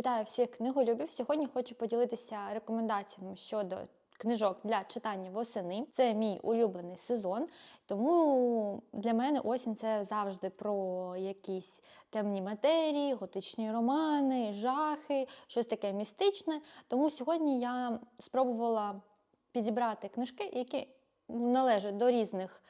Вітаю всіх книголюбів. Сьогодні хочу поділитися рекомендаціями щодо книжок для читання восени. Це мій улюблений сезон, тому для мене осінь це завжди про якісь темні матерії, готичні романи, жахи, щось таке містичне. Тому сьогодні я спробувала підібрати книжки, які належать до різних.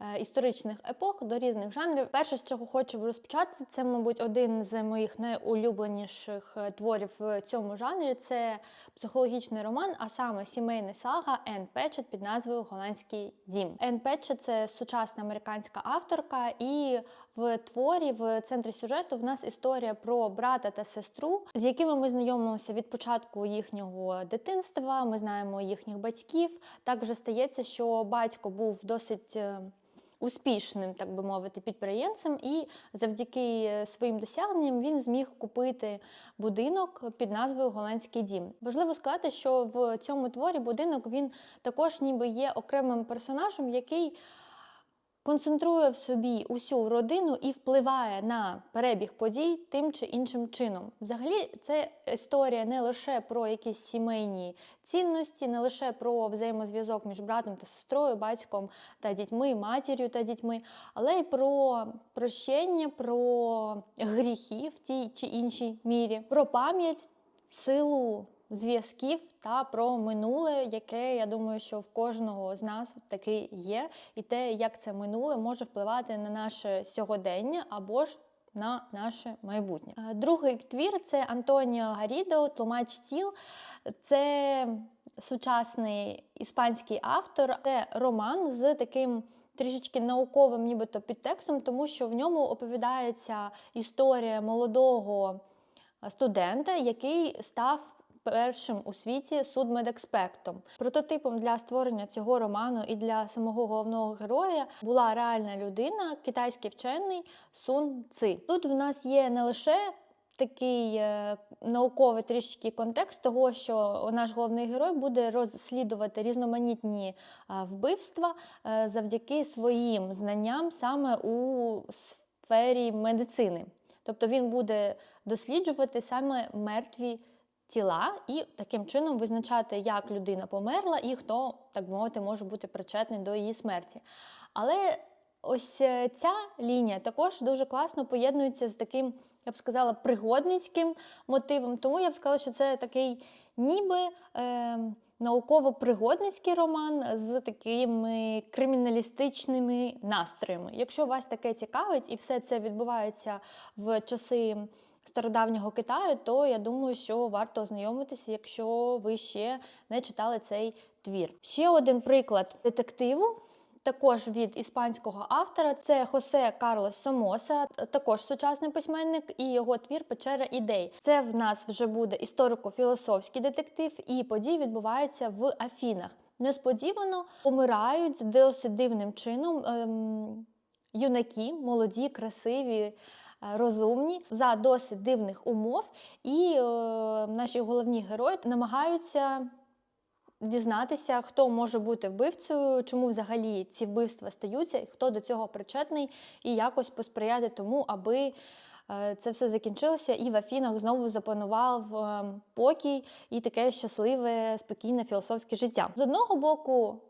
Е, Історичних епох до різних жанрів. Перше, з чого хочу розпочати, це, мабуть, один з моїх найулюбленіших е, творів в цьому жанрі. Це психологічний роман, а саме сімейна сага Енн Петчет під назвою Голландський дім. Енн Петчет – це сучасна американська авторка, і в творі в центрі сюжету в нас історія про брата та сестру, з якими ми знайомимося від початку їхнього дитинства. Ми знаємо їхніх батьків. Так вже стається, що батько був досить. Успішним, так би мовити, підприємцем, і завдяки е, своїм досягненням він зміг купити будинок під назвою Голландський дім. Важливо сказати, що в цьому творі будинок він також ніби є окремим персонажем, який концентрує в собі усю родину і впливає на перебіг подій тим чи іншим чином. Взагалі, це історія не лише про якісь сімейні цінності, не лише про взаємозв'язок між братом та сестрою, батьком та дітьми, матір'ю та дітьми, але й про прощення, про гріхи в тій чи іншій мірі, про пам'ять, силу зв'язків та про минуле, яке я думаю, що в кожного з нас таки є, і те, як це минуле може впливати на наше сьогодення або ж на наше майбутнє. Е, Другий твір це Антоніо Гарідо, Тлумач тіл. Це сучасний іспанський автор, це роман з таким. Трішечки науковим, нібито підтекстом, тому що в ньому оповідається історія молодого студента, який став першим у світі судмедекспертом. Прототипом для створення цього роману і для самого головного героя була реальна людина, китайський вчений Сун Ци. Тут в нас є не лише Такий е, науковий трішки контекст того, що наш головний герой буде розслідувати різноманітні е, вбивства е, завдяки своїм знанням саме у сфері медицини. Тобто він буде досліджувати саме мертві тіла і таким чином визначати, як людина померла і хто, так мовити, може бути причетний до її смерті. Але ось е, ця лінія також дуже класно поєднується з таким, я б сказала, пригодницьким мотивом. Тому я б сказала, що це такий ніби. Е, Науково-пригодницький роман з такими криміналістичними настроями. Якщо вас таке цікавить і все це відбувається в часи стародавнього Китаю, то я думаю, що варто ознайомитися, якщо ви ще не читали цей твір. Ще один приклад детективу. Також від іспанського автора це Хосе Карлос Сомоса, також сучасний письменник, і його твір Печера ідей. Це в нас вже буде історико-філософський детектив, і події відбуваються в Афінах. Несподівано помирають досить дивним чином ем, юнаки, молоді, красиві. Розумні за досить дивних умов, і е, наші головні герої намагаються дізнатися, хто може бути вбивцею, чому взагалі ці вбивства стаються, хто до цього причетний, і якось посприяти тому, аби е, це все закінчилося, і в Афінах знову запанував е, покій і таке щасливе, спокійне філософське життя. З одного боку.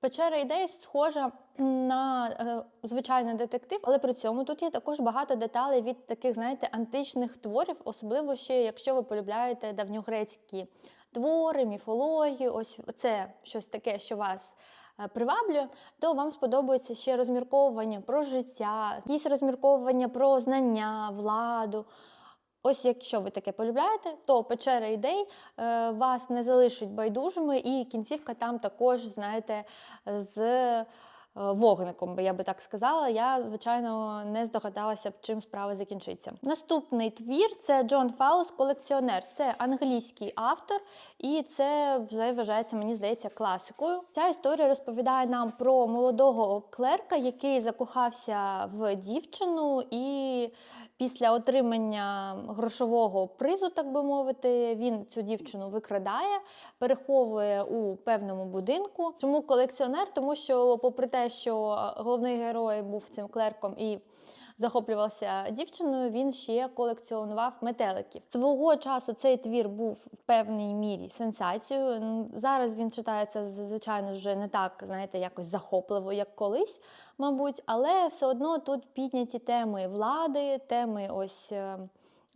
Печера ідей схожа на е, звичайний детектив, але при цьому тут є також багато деталей від таких, знаєте, античних творів, особливо ще якщо ви полюбляєте давньогрецькі твори, міфологію, ось це щось таке, що вас е, приваблює, то вам сподобається ще розмірковування про життя, якісь розмірковування про знання, владу. Ось якщо ви таке полюбляєте, то печера ідей е, вас не залишить байдужими, і кінцівка там також, знаєте, з вогником, би я би так сказала. Я, звичайно, не здогадалася б, чим справа закінчиться. Наступний твір це Джон Фаус, колекціонер. Це англійський автор, і це вже вважається, мені здається, класикою. Ця історія розповідає нам про молодого клерка, який закохався в дівчину, і після отримання грошового призу, так би мовити, він цю дівчину викрадає, переховує у певному будинку. Чому колекціонер? Тому що, попри те, що головний герой був цим клерком і захоплювався дівчиною, він ще колекціонував метеликів. Свого часу цей твір був в певній мірі сенсацією. Зараз він читається звичайно вже не так, знаєте, якось захопливо, як колись, мабуть, але все одно тут підняті теми влади, теми ось.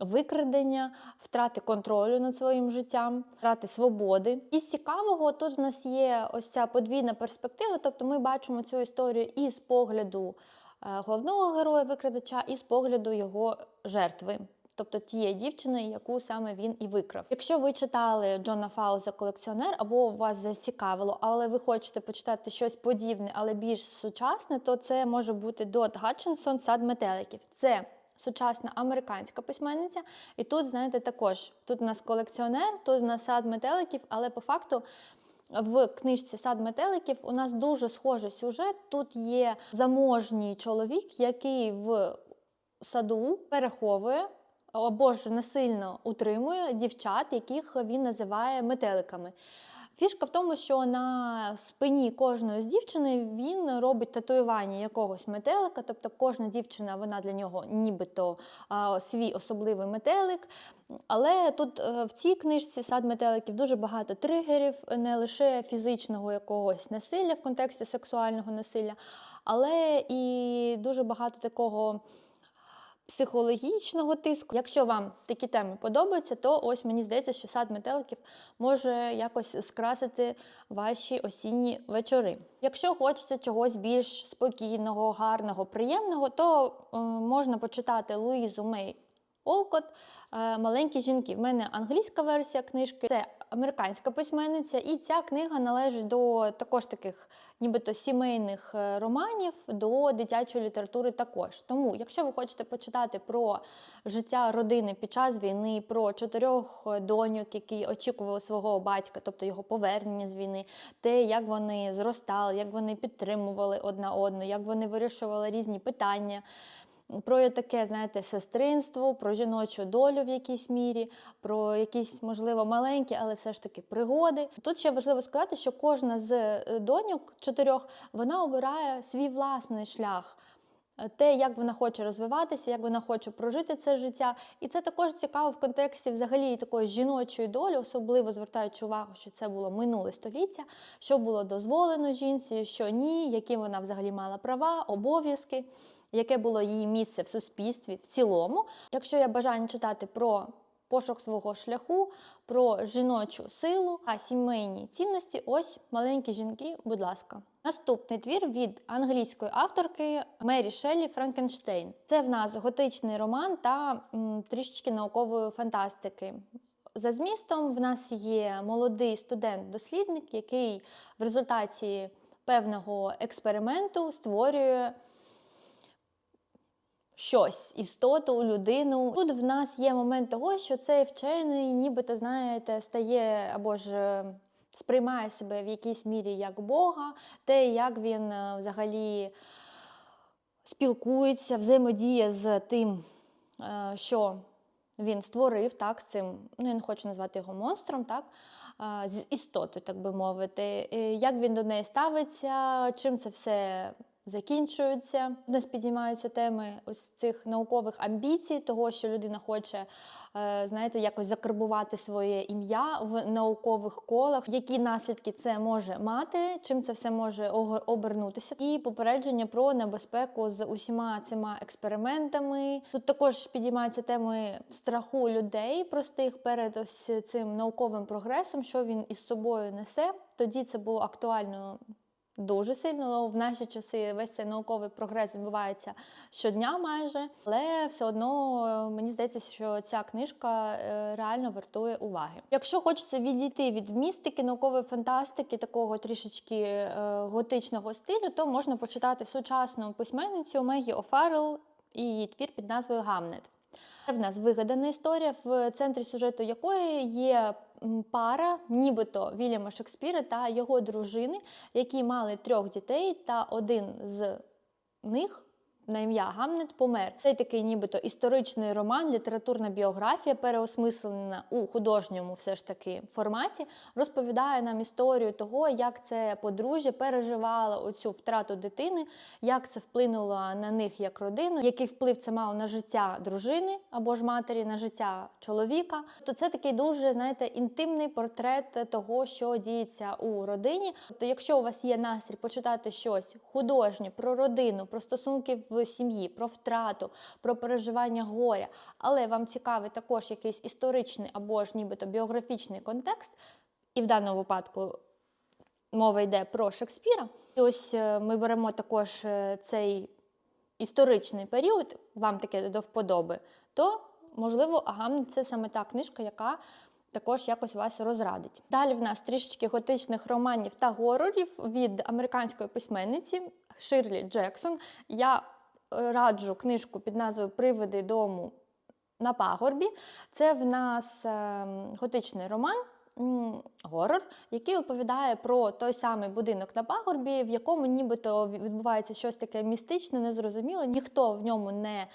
Викрадення, втрати контролю над своїм життям, втрати свободи. Із цікавого тут в нас є ось ця подвійна перспектива. Тобто ми бачимо цю історію і з погляду е, головного героя викрадача, і з погляду його жертви. Тобто тієї дівчини, яку саме він і викрав. Якщо ви читали Джона Фауза колекціонер, або вас зацікавило, але ви хочете почитати щось подібне, але більш сучасне, то це може бути Дот Гатчинсон Сад метеликів. Це сучасна американська письменниця. І тут, знаєте, також тут у нас колекціонер, тут у нас сад метеликів, але по факту. В книжці Сад метеликів у нас дуже схожий сюжет. Тут є заможній чоловік, який в саду переховує або ж насильно утримує дівчат, яких він називає метеликами. Фішка в тому, що на спині кожної з дівчини він робить татуювання якогось метелика, тобто кожна дівчина вона для нього нібито а, свій особливий метелик. Але тут е, в цій книжці сад метеликів дуже багато тригерів, не лише фізичного якогось насилля в контексті сексуального насилля, але і дуже багато такого психологічного тиску. Якщо вам такі теми подобаються, то ось мені здається, що сад метеликів може якось скрасити ваші осінні вечори. Якщо хочеться чогось більш спокійного, гарного, приємного, то е, можна почитати Луїзу Мей Олкот е, Маленькі жінки. В мене англійська версія книжки, це американська письменниця, і ця книга належить до також таких, нібито сімейних е, романів, до дитячої літератури також. Тому, якщо ви хочете почитати про життя родини під час війни, про чотирьох доньок, які очікували свого батька, тобто його повернення з війни, те, як вони зростали, як вони підтримували одна одну, як вони вирішували різні питання про таке, знаєте, сестринство, про жіночу долю в якійсь мірі, про якісь, можливо, маленькі, але все ж таки пригоди. Тут ще важливо сказати, що кожна з е, доньок чотирьох вона обирає свій власний шлях. Те, як вона хоче розвиватися, як вона хоче прожити це життя. І це також цікаво в контексті взагалі такої жіночої долі, особливо звертаючи увагу, що це було минуле століття, що було дозволено жінці, що ні, які вона взагалі мала права, обов'язки яке було її місце в суспільстві в цілому. Якщо я бажаю читати про пошук свого шляху, про жіночу силу, а сімейні цінності, ось маленькі жінки, будь ласка. Наступний твір від англійської авторки Мері Шеллі Франкенштейн. Це в нас готичний роман та м, трішечки наукової фантастики. За змістом в нас є молодий студент-дослідник, який в результаті певного експерименту створює щось, істоту, людину. Тут в нас є момент того, що цей вчений, нібито, знаєте, стає або ж е, сприймає себе в якійсь мірі як Бога, те, як він е, взагалі спілкується, взаємодіє з тим, е, що він створив, так, цим, ну я не хочу назвати його монстром, так, з істотою, так би мовити, як він до неї ставиться, чим це все закінчується. У нас підіймаються теми ось цих наукових амбіцій, того, що людина хоче, е, знаєте, якось закарбувати своє ім'я в наукових колах, які наслідки це може мати, чим це все може обернутися, і попередження про небезпеку з усіма цими експериментами. Тут також підіймаються теми страху людей простих перед ось цим науковим прогресом, що він із собою несе. Тоді це було актуально дуже сильно. В наші часи весь цей науковий прогрес відбувається щодня майже, але все одно е, мені здається, що ця книжка е, реально вартує уваги. Якщо хочеться відійти від містики, наукової фантастики, такого трішечки е, готичного стилю, то можна почитати сучасну письменницю Мегі О'Фаррелл і її твір під назвою Гамнет. В нас вигадана історія, в центрі сюжету якої є пара, нібито Вільяма Шекспіра та його дружини, які мали трьох дітей, та один з них на ім'я Гамнет помер. Цей такий, нібито історичний роман, літературна біографія, переосмислена у художньому все ж таки форматі, розповідає нам історію того, як це подружжя переживало оцю втрату дитини, як це вплинуло на них як родину, який вплив це мало на життя дружини або ж матері, на життя чоловіка. То це такий дуже, знаєте, інтимний портрет того, що діється у родині. Тобто, якщо у вас є настрій почитати щось художнє про родину, про стосунки в сім'ї, про втрату, про переживання горя, але вам цікавий також якийсь історичний або ж нібито біографічний контекст, і в даному випадку мова йде про Шекспіра. І ось е, ми беремо також е, цей історичний період, вам таке до вподоби, то можливо Агамнет це саме та книжка, яка також якось вас розрадить. Далі в нас трішечки готичних романів та горорів від американської письменниці Ширлі Джексон. Я раджу книжку під назвою Привиди дому на пагорбі. Це в нас е, готичний роман. Горор, який оповідає про той самий будинок на пагорбі, в якому нібито відбувається щось таке містичне, незрозуміле. Ніхто в ньому не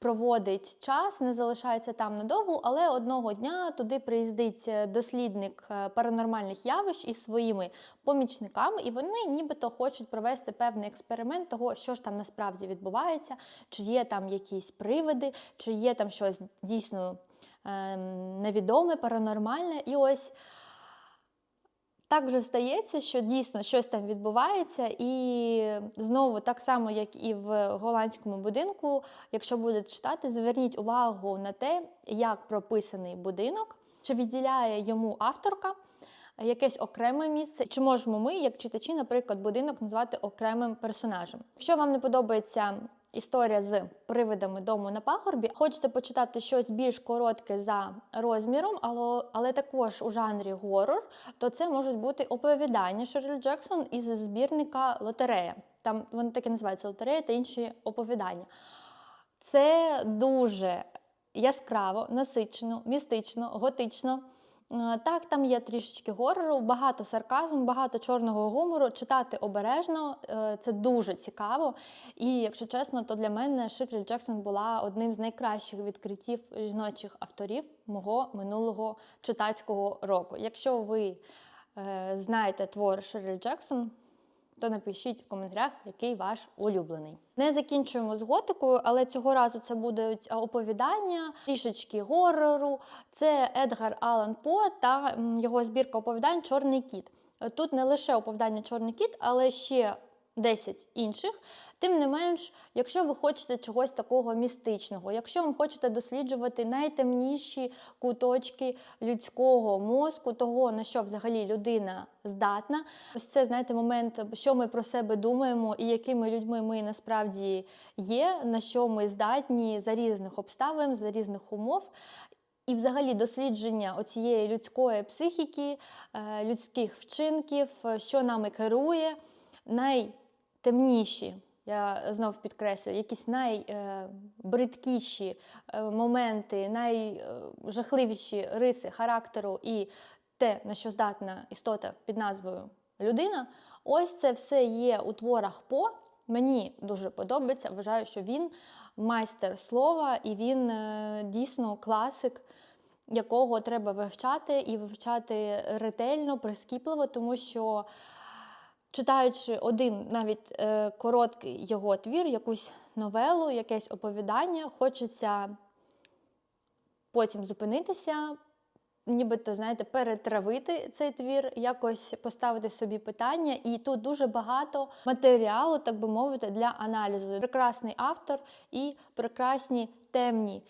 проводить час, не залишається там надовго, але одного дня туди приїздить е, дослідник е, паранормальних явищ із своїми помічниками, і вони нібито хочуть провести певний експеримент того, що ж там насправді відбувається, чи є там якісь привиди, чи є там щось дійсно ем, невідоме, паранормальне. І ось. Так вже стається, що дійсно щось там відбувається, і знову так само, як і в голландському будинку, якщо будете читати, зверніть увагу на те, як прописаний будинок, чи відділяє йому авторка якесь окреме місце, чи можемо ми, як читачі, наприклад, будинок назвати окремим персонажем. Якщо вам не подобається історія з привидами дому на пагорбі. Хочете почитати щось більш коротке за розміром, але, але також у жанрі горор, то це можуть бути оповідання Шерлі Джексон із збірника Лотерея. Там вони так і називаються лотерея та інші оповідання. Це дуже яскраво, насичено, містично, готично. Е, Так, там є трішечки горору, багато сарказму, багато чорного гумору. Читати обережно е, це дуже цікаво. І якщо чесно, то для мене Ширлі Джексон була одним з найкращих відкриттів жіночих авторів мого минулого читацького року. Якщо ви е, знаєте твор Ширлі Джексон, то напишіть в коментарях, який ваш улюблений. Не закінчуємо з готикою, але цього разу це будуть оповідання, трішечки горору. Це Едгар Алан По та його збірка оповідань Чорний кіт. Тут не лише оповідання Чорний кіт, але ще 10 інших. Тим не менш, якщо ви хочете чогось такого містичного, якщо ви хочете досліджувати найтемніші куточки людського мозку, того, на що взагалі людина здатна, ось це, знаєте, момент, що ми про себе думаємо і якими людьми ми насправді є, на що ми здатні за різних обставин, за різних умов. І, взагалі, дослідження оцієї людської психіки, е, людських вчинків, е, що нами керує, найтемніші, я знов підкреслюю, якісь найбридкіші моменти, найжахливіші риси характеру і те, на що здатна істота під назвою людина. Ось це все є у творах По. Мені дуже подобається. Вважаю, що він майстер слова і він е, дійсно класик якого треба вивчати і вивчати ретельно, прискіпливо, тому що читаючи один навіть е, короткий його твір, якусь новелу, якесь оповідання, хочеться потім зупинитися, нібито, знаєте, перетравити цей твір, якось поставити собі питання. І тут дуже багато матеріалу, так би мовити, для аналізу. Прекрасний автор і прекрасні темні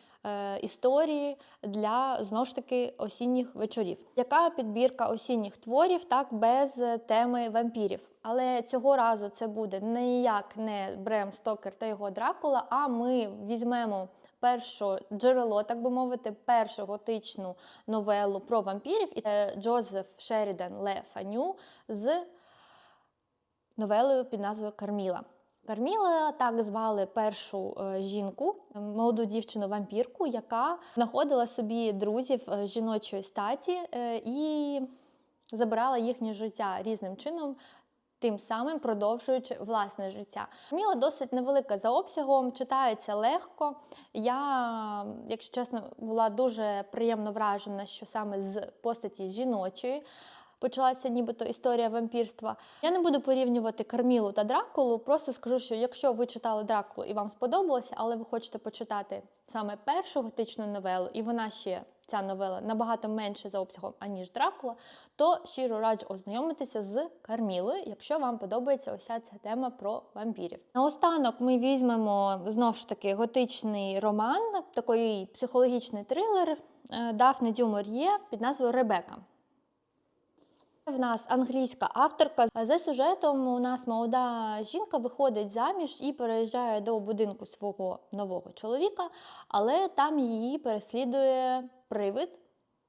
історії для знову ж таки осінніх вечорів. Яка підбірка осінніх творів, так без е, теми вампірів? Але цього разу це буде ніяк не Брем Стокер та його Дракула, а ми візьмемо перше джерело, так би мовити, першу готичну новелу про вампірів. І це Джозеф Шерідан Ле Фаню з новелою під назвою Карміла. Карміла так звали першу е, жінку, молоду дівчину-вампірку, яка знаходила собі друзів е, жіночої статі е, і забирала їхнє життя різним чином. тим самим продовжуючи власне життя. Міла досить невелика за обсягом, читається легко. Я, якщо чесно, була дуже приємно вражена, що саме з постаті жіночої. Почалася нібито історія вампірства. Я не буду порівнювати Кармілу та Дракулу. Просто скажу, що якщо ви читали Дракулу і вам сподобалося, але ви хочете почитати саме першу готичну новелу, і вона ще ця новела набагато менше за обсягом, аніж Дракула, то щиро раджу ознайомитися з Кармілою, якщо вам подобається ося ця тема про вампірів. Наостанок ми візьмемо знов ж таки готичний роман, такий психологічний трилер е, Дафни Дюмор'є під назвою Ребека. В нас англійська авторка. За сюжетом у нас молода жінка виходить заміж і переїжджає до будинку свого нового чоловіка, але там її переслідує привид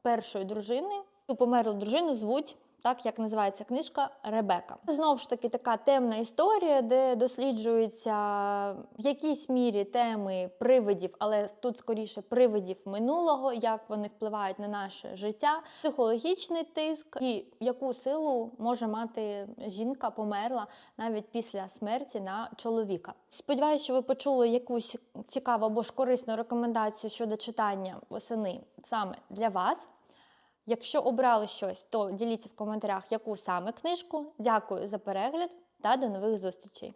першої дружини. Померлу дружину звуть. Так як називається книжка Ребека. Знову ж таки, така темна історія, де досліджуються в якійсь мірі теми привидів, але тут скоріше привидів минулого, як вони впливають на наше життя, психологічний тиск і яку силу може мати жінка померла навіть після смерті на чоловіка. Сподіваюся, що ви почули якусь цікаву або ж корисну рекомендацію щодо читання восени саме для вас. Якщо обрали щось, то діліться в коментарях, яку саме книжку. Дякую за перегляд та до нових зустрічей!